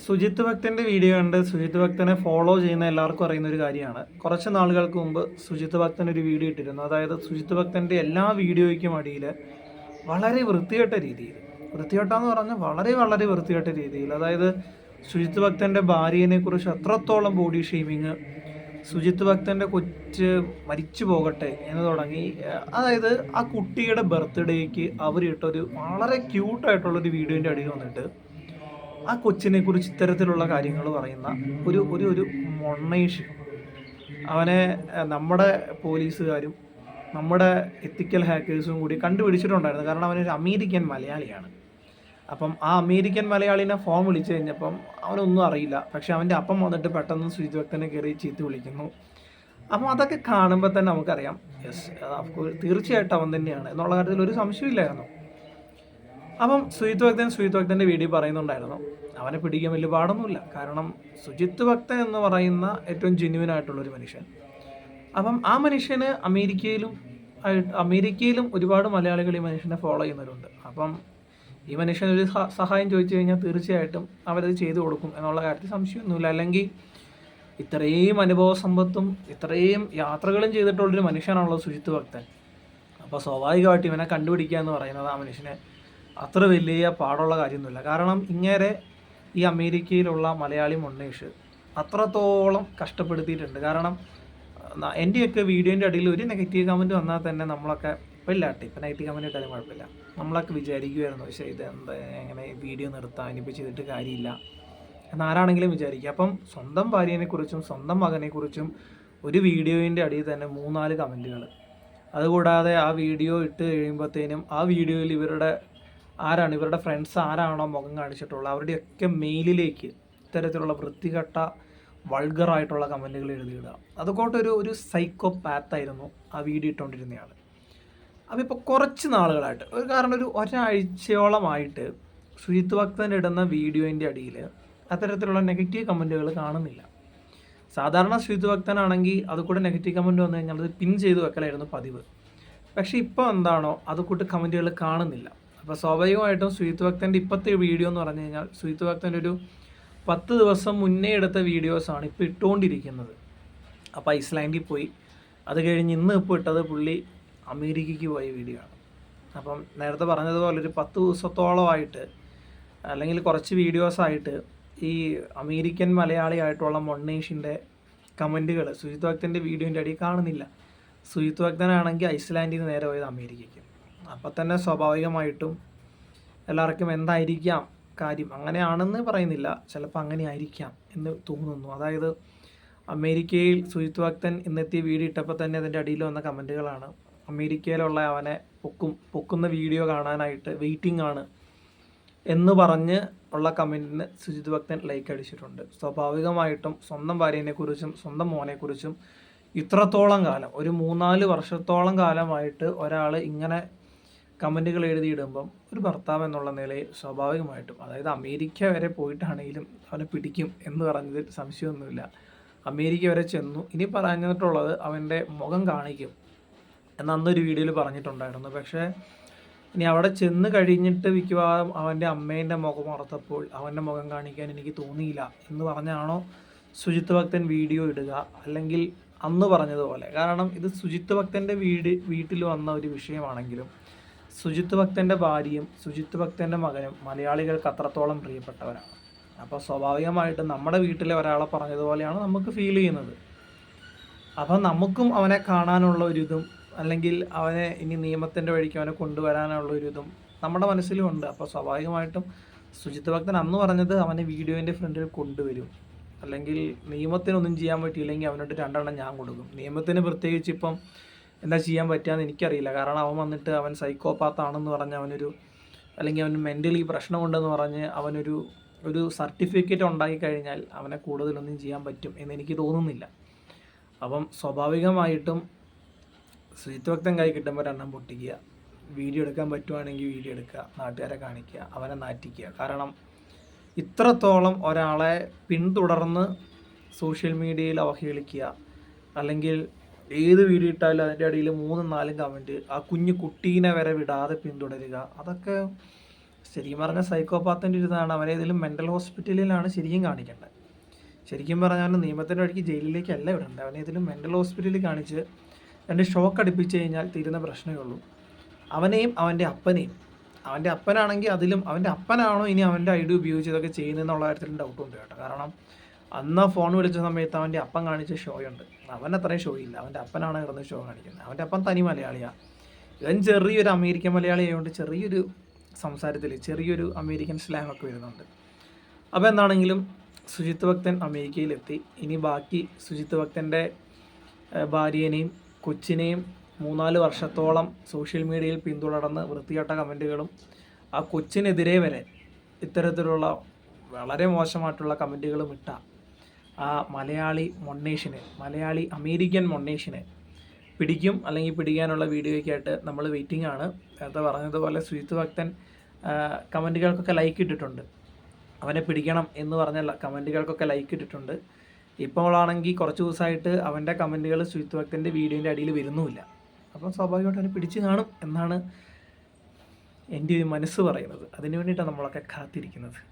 സുജിത്ത് ഭക്തന്റെ വീഡിയോ കണ്ട് സുജിത് ഭക്തനെ ഫോളോ ചെയ്യുന്ന എല്ലാവർക്കും അറിയുന്ന ഒരു കാര്യമാണ്. കുറച്ച് നാളുകൾക്ക് മുമ്പ് സുജിത് ഭക്തൻ ഒരു വീഡിയോ ഇട്ടിരുന്നു. അതായത് സുജിത് ഭക്തന്റെ എല്ലാ വീഡിയോയ്ക്കും അടിയിൽ വളരെ വൃത്തികെട്ട രീതിയിൽ വൃത്തികെട്ടാന്ന് പറഞ്ഞാൽ വളരെ വളരെ വൃത്തികെട്ട രീതിയിൽ അതായത് സുജിത് ഭക്തന്റെ ഭാര്യനെ കുറിച്ച് അത്രത്തോളം ബോഡി ഷെയ്മിങ് സുജിത് ഭക്തന്റെ കൊച്ച് മരിച്ചു പോകട്ടെ എന്ന് തുടങ്ങി അതായത് ആ കുട്ടിയുടെ ബർത്ത്ഡേക്ക് അവരിട്ടൊരു വളരെ ക്യൂട്ടായിട്ടുള്ളൊരു വീഡിയോന്റെ അടിയിൽ വന്നിട്ട് ആ കൊച്ചിനെ കുറിച്ച് ഇത്തരത്തിലുള്ള കാര്യങ്ങൾ പറയുന്ന ഒരു ഒരു ഒരു മൊണ്ണേഷ് അവനെ നമ്മുടെ പോലീസുകാരും നമ്മുടെ എത്തിക്കൽ ഹാക്കേഴ്സും കൂടി കണ്ടുപിടിച്ചിട്ടുണ്ടായിരുന്നു. കാരണം അവനൊരു അമേരിക്കൻ മലയാളിയാണ്. അപ്പം ആ അമേരിക്കൻ മലയാളിനെ ഫോം വിളിച്ചു കഴിഞ്ഞപ്പം അവനൊന്നും അറിയില്ല. പക്ഷെ അവന്റെ അപ്പം വന്നിട്ട് പെട്ടെന്ന് സുജിത് ഭക്തനെ കയറി ചീത്ത വിളിക്കുന്നു. അപ്പം അതൊക്കെ കാണുമ്പോൾ തന്നെ നമുക്കറിയാം യെസ് തീർച്ചയായിട്ടും അവൻ തന്നെയാണ് എന്നുള്ള കാര്യത്തിൽ ഒരു സംശയമില്ലായിരുന്നു. അപ്പം സുജിത് ഭക്തൻ സുജിത് ഭക്തന്റെ വീഡിയോ പറയുന്നുണ്ടായിരുന്നു. അവനെ പിടിക്കാൻ വലിയ പാടൊന്നുമില്ല. കാരണം സുജിത് ഭക്തൻ എന്ന് പറയുന്ന ഏറ്റവും ജെന്യുവൻ ആയിട്ടുള്ള ഒരു മനുഷ്യൻ. അപ്പം ആ മനുഷ്യന് അമേരിക്കയിലും അമേരിക്കയിലും ഒരുപാട് മലയാളികൾ ഈ മനുഷ്യനെ ഫോളോ ചെയ്യുന്നവരുണ്ട്. അപ്പം ഈ മനുഷ്യൻ ഒരു സഹായം ചോദിച്ചു കഴിഞ്ഞാൽ തീർച്ചയായിട്ടും അവരത് ചെയ്തു കൊടുക്കും എന്നുള്ള കാര്യത്തിൽ സംശയമൊന്നുമില്ല. അല്ലെങ്കിൽ ഇത്രയും അനുഭവ സമ്പത്തും ഇത്രയും യാത്രകളും ചെയ്തിട്ടുള്ളൊരു മനുഷ്യനാണല്ലോ സുജിത് ഭക്തൻ. അപ്പോൾ സ്വാഭാവികമായിട്ട് ഇവനെ കണ്ടുപിടിക്കുക എന്ന് പറയുന്നത് ആ മനുഷ്യന് അത്ര വലിയ പാടുള്ള കാര്യമൊന്നുമില്ല. കാരണം ഇങ്ങേരെ ഈ അമേരിക്കയിലുള്ള മലയാളി മുണ്ണേഷ് അത്രത്തോളം കഷ്ടപ്പെടുത്തിയിട്ടുണ്ട്. കാരണം എന്റെയൊക്കെ വീഡിയോന്റെ അടിയിൽ ഒരു നെഗറ്റീവ് കമന്റ് വന്നാൽ തന്നെ നമ്മളൊക്കെ ഇപ്പം ഇല്ല കേട്ടോ ഇപ്പം നെഗറ്റീവ് കമന്റ് ഇട്ടാലും കുഴപ്പമില്ല. നമ്മളൊക്കെ വിചാരിക്കുമായിരുന്നു പക്ഷേ ഇത് എന്താ എങ്ങനെ വീഡിയോ നിർത്താം ഇനിയിപ്പോൾ ചെയ്തിട്ട് കാര്യമില്ല എന്നാരാണെങ്കിലും വിചാരിക്കുക അപ്പം സ്വന്തം ഭാര്യനെക്കുറിച്ചും സ്വന്തം മകനെക്കുറിച്ചും ഒരു വീഡിയോയിന്റെ അടിയിൽ തന്നെ മൂന്നാൽ കമന്റുകൾ അതുകൂടാതെ ആ വീഡിയോ ഇട്ട് കഴിയുമ്പോഴത്തേനും ആ വീഡിയോയിൽ ഇവരുടെ ആരാണ്? ഇവരുടെ ഫ്രണ്ട്സ് ആരാണോ മുഖം കാണിച്ചിട്ടുള്ളത്? അവരുടെയൊക്കെ മെയിലിലേക്ക് ഇത്തരത്തിലുള്ള വൃത്തികെട്ട വൾഗറായിട്ടുള്ള കമന്റുകൾ എഴുതിയിടുക. അതുകൊണ്ട് ഒരു ഒരു സൈക്കോ പാത്തായിരുന്നു ആ വീഡിയോ ഇട്ടുകൊണ്ടിരുന്നയാൾ അപ്പോൾ ഇപ്പോൾ കുറച്ച് നാളുകളായിട്ട് ഒരു കാരണം ഒരു ഒരാഴ്ചയോളമായിട്ട് സുജിത്ത് ഭക്തൻ ഇടുന്ന വീഡിയോന്റെ അടിയിൽ അത്തരത്തിലുള്ള നെഗറ്റീവ് കമന്റുകൾ കാണുന്നില്ല. സാധാരണ സുജിത്ത് ഭക്തനാണെങ്കിൽ അത് കൂടെ നെഗറ്റീവ് കമന്റ് വന്നു കഴിഞ്ഞാൽ അത് പിൻ ചെയ്ത് വെക്കലായിരുന്നു പതിവ്. പക്ഷേ ഇപ്പോൾ എന്താണോ അത് കൂട്ട് കമന്റുകൾ കാണുന്നില്ല. അപ്പോൾ സ്വാഭാവികമായിട്ടും സുജിത്ത് ഭക്തന്റെ ഇപ്പോഴത്തെ വീഡിയോ എന്ന് പറഞ്ഞു കഴിഞ്ഞാൽ സുജിത്ത് ഭക്തന്റെ ഒരു പത്ത് ദിവസം മുന്നേ എടുത്ത വീഡിയോസാണ് ഇപ്പോൾ ഇട്ടുകൊണ്ടിരിക്കുന്നത്. അപ്പോൾ ഐസ്ലാൻഡിൽ പോയി. അത് കഴിഞ്ഞ് ഇന്ന് ഇപ്പോൾ ഇട്ടത് പുള്ളി അമേരിക്കയ്ക്ക് പോയ വീഡിയോ ആണ്. അപ്പം നേരത്തെ പറഞ്ഞതുപോലെ ഒരു പത്ത് ദിവസത്തോളമായിട്ട് അല്ലെങ്കിൽ കുറച്ച് വീഡിയോസായിട്ട് ഈ അമേരിക്കൻ മലയാളി ആയിട്ടുള്ള മൊണ്ണേഷിന്റെ കമന്റുകൾ സുജിത് ഭക്തന്റെ വീഡിയോന്റെ അടിയിൽ കാണുന്നില്ല. സുജിത് ഭക്തനാണെങ്കിൽ ഐസ്ലാൻഡിൽ നിന്ന് നേരെ പോയത് അമേരിക്കയ്ക്ക് അപ്പം തന്നെ സ്വാഭാവികമായിട്ടും എല്ലാവർക്കും എന്തായിരിക്കാം കാര്യം? അങ്ങനെയാണെന്ന് പറയുന്നില്ല. ചിലപ്പോൾ അങ്ങനെ ആയിരിക്കാം എന്ന് തോന്നുന്നു. അതായത് അമേരിക്കയിൽ സുജിത് ഭക്തൻ ഇന്നെത്തിയ വീഡിയോ ഇട്ടപ്പോൾ തന്നെ അതിന്റെ അടിയിൽ വന്ന കമന്റുകളാണ് അമേരിക്കയിലുള്ള അവനെ പൊക്കും പൊക്കുന്ന വീഡിയോ കാണാനായിട്ട് വെയിറ്റിംഗ് ആണ് എന്ന് പറഞ്ഞ് ഉള്ള കമന്റിന് സുജിത് ഭക്തൻ ലൈക്ക് അടിച്ചിട്ടുണ്ട്. സ്വാഭാവികമായിട്ടും സ്വന്തം ഭാര്യനെക്കുറിച്ചും സ്വന്തം മോനെക്കുറിച്ചും ഇത്രത്തോളം കാലം ഒരു മൂന്നാൽ വർഷത്തോളം കാലമായിട്ട് ഒരാൾ ഇങ്ങനെ കമന്റുകൾ എഴുതിയിടുമ്പം ഒരു ഭർത്താവ് എന്നുള്ള നിലയിൽ സ്വാഭാവികമായിട്ടും അതായത് അമേരിക്ക വരെ പോയിട്ടാണെങ്കിലും അവനെ പിടിക്കും എന്ന് പറഞ്ഞതിൽ സംശയമൊന്നുമില്ല. അമേരിക്ക വരെ ചെന്നു. ഇനി പറഞ്ഞിട്ടുള്ളത് അവന്റെ മുഖം കാണിക്കും എന്ന് അന്നൊരു വീഡിയോയിൽ പറഞ്ഞിട്ടുണ്ടായിരുന്നു. പക്ഷേ ഇനി അവിടെ ചെന്ന് കഴിഞ്ഞിട്ട് മിക്കവാറും അവന്റെ അമ്മേന്റെ മുഖം ഓർത്തപ്പോൾ അവന്റെ മുഖം കാണിക്കാൻ എനിക്ക് തോന്നിയില്ല എന്ന് പറഞ്ഞാണോ സുജിത്ത് ഭക്തൻ വീഡിയോ ഇടുക അല്ലെങ്കിൽ അന്ന് പറഞ്ഞതുപോലെ? കാരണം ഇത് സുജിത്ത് ഭക്തന്റെ വീട് വീട്ടിൽ വന്ന ഒരു വിഷയമാണെങ്കിലും സുജിത്ത് ഭക്തന്റെ ഭാര്യയും സുജിത്ത് ഭക്തന്റെ മകനും മലയാളികൾക്ക് അത്രത്തോളം പ്രിയപ്പെട്ടവരാണ്. അപ്പോൾ സ്വാഭാവികമായിട്ടും നമ്മുടെ വീട്ടിലെ ഒരാളെ പറഞ്ഞതുപോലെയാണ് നമുക്ക് ഫീൽ ചെയ്യുന്നത്. അപ്പം നമുക്കും അവനെ കാണാനുള്ള ഒരു അല്ലെങ്കിൽ അവനെ ഇനി നിയമത്തിന്റെ വഴിക്ക് അവനെ കൊണ്ടുവരാനുള്ള ഒരു നമ്മുടെ മനസ്സിലും ഉണ്ട്. അപ്പോൾ സ്വാഭാവികമായിട്ടും സുജിത്ത് ഭക്തൻ അന്ന് പറഞ്ഞത് അവനെ വീഡിയോന്റെ ഫ്രണ്ടിൽ കൊണ്ടുവരും. അല്ലെങ്കിൽ നിയമത്തിനൊന്നും ചെയ്യാൻ പറ്റിയില്ലെങ്കിൽ അവനോട് രണ്ടെണ്ണം ഞാൻ കൊടുക്കും. നിയമത്തിന് പ്രത്യേകിച്ച് ഇപ്പം എന്താ ചെയ്യാൻ പറ്റുകയെന്ന് എനിക്കറിയില്ല. കാരണം അവൻ വന്നിട്ട് അവൻ സൈക്കോപാത്താണെന്ന് പറഞ്ഞ് അവനൊരു അല്ലെങ്കിൽ അവന് മെന്റലി പ്രശ്നമുണ്ടെന്ന് പറഞ്ഞ് അവനൊരു ഒരു സർട്ടിഫിക്കറ്റ് ഉണ്ടാക്കി കഴിഞ്ഞാൽ അവനെ കൂടുതലൊന്നും ചെയ്യാൻ പറ്റും എന്ന് എനിക്ക് തോന്നുന്നില്ല. അപ്പം സ്വാഭാവികമായിട്ടും സ്ത്രീത്വക്തം കൈ കിട്ടുമ്പോൾ രണ്ണം പൊട്ടിക്കുക വീഡിയോ എടുക്കാൻ പറ്റുവാണെങ്കിൽ വീഡിയോ എടുക്കുക നാട്ടുകാരെ കാണിക്കുക അവനെ നാറ്റിക്കുക. കാരണം ഇത്രത്തോളം ഒരാളെ പിന്തുടർന്ന് സോഷ്യൽ മീഡിയയിൽ അവഹേളിക്കുക അല്ലെങ്കിൽ ഏത് വീഡിയോ ഇട്ടാലും അതിന്റെ ഇടയിൽ മൂന്നും നാലും കമന്റ് ആ കുഞ്ഞു കുട്ടീനെ വരെ വിടാതെ പിന്തുടരുക. അതൊക്കെ ശരിക്കും പറഞ്ഞാൽ സൈക്കോപാത്തിന്റെ ഒരു ഇതാണ്. അവനെ ഏതെങ്കിലും മെന്റൽ ഹോസ്പിറ്റലിലാണ് ശരിക്കും കാണിക്കേണ്ടത് ശരിക്കും പറഞ്ഞാൽ നിയമത്തിന്റെ വഴിക്ക് ജയിലിലേക്കല്ല വിടേണ്ടത് അവനെ ഏതെങ്കിലും മെന്റൽ ഹോസ്പിറ്റലിൽ കാണിച്ച് രണ്ട് ഷോക്ക് അടുപ്പിച്ച് കഴിഞ്ഞാൽ തീരുന്ന പ്രശ്നമേ ഉള്ളൂ. അവനെയും അവന്റെ അപ്പനെയും. അവന്റെ അപ്പനാണെങ്കിൽ അതിലും അവന്റെ അപ്പനാണോ ഇനി അവന്റെ ഐഡിയ ഉപയോഗിച്ച് ഇതൊക്കെ ചെയ്യുന്നതെന്നുള്ള കാര്യത്തിൽ ഡൗട്ട് ഉണ്ട് കേട്ടോ. കാരണം അന്ന് ഫോൺ വിളിച്ച സമയത്ത് അവന്റെ അപ്പൻ കാണിച്ച ഷോയുണ്ട്. അവൻ അത്രയും ഷോ ഇല്ല. അവന്റെ അപ്പനാണ് കിടന്ന് ഷോ കാണിക്കുന്നത്. അവന്റെ അപ്പൻ തനി മലയാളിയാണ് ഇവൻ ചെറിയൊരു അമേരിക്കൻ മലയാളി ആയതുകൊണ്ട് ചെറിയൊരു സംസാരത്തിൽ ചെറിയൊരു അമേരിക്കൻ സ്ലാങ് ഒക്കെ വരുന്നുണ്ട്. അപ്പോൾ എന്താണെങ്കിലും സുജിത് ഭക്തൻ അമേരിക്കയിലെത്തി. ഇനി ബാക്കി സുജിത് ഭക്തന്റെ ഭാര്യേനെയും കൊച്ചിനെയും മൂന്നാൽ വർഷത്തോളം സോഷ്യൽ മീഡിയയിൽ പിന്തുടർന്ന് വൃത്തികെട്ട കമന്റുകളും ആ കൊച്ചിനെതിരെ വരെ ഇത്തരത്തിലുള്ള വളരെ മോശമായിട്ടുള്ള കമന്റുകളും ഇട്ട ആ മലയാളി മൊണ്ണേഷിനെ മലയാളി അമേരിക്കൻ മൊണ്ണേഷിനെ പിടിക്കും അല്ലെങ്കിൽ പിടിക്കാനുള്ള വീഡിയോയ്ക്കായിട്ട് നമ്മൾ വെയിറ്റിംഗ് ആണ്. നേരത്തെ പറഞ്ഞതുപോലെ സുജിത്ത് ഭക്തൻ കമന്റുകൾക്കൊക്കെ ലൈക്ക് ഇട്ടിട്ടുണ്ട്. അവനെ പിടിക്കണം എന്ന് പറഞ്ഞ കമന്റുകൾക്കൊക്കെ ലൈക്ക് ഇട്ടിട്ടുണ്ട്. ഇപ്പോഴാണെങ്കിൽ കുറച്ച് ദിവസമായിട്ട് അവന്റെ കമന്റുകൾ സുജിത്ത് ഭക്തന്റെ വീഡിയോന്റെ അടിയിൽ വരുന്നുമില്ല. അപ്പം സ്വാഭാവികമായിട്ട് അവനെ പിടിച്ചു കാണും എന്നാണ് എന്റെ ഒരു മനസ്സ് പറയുന്നത്. അതിനു വേണ്ടിയിട്ടാണ് നമ്മളൊക്കെ കാത്തിരിക്കുന്നത്.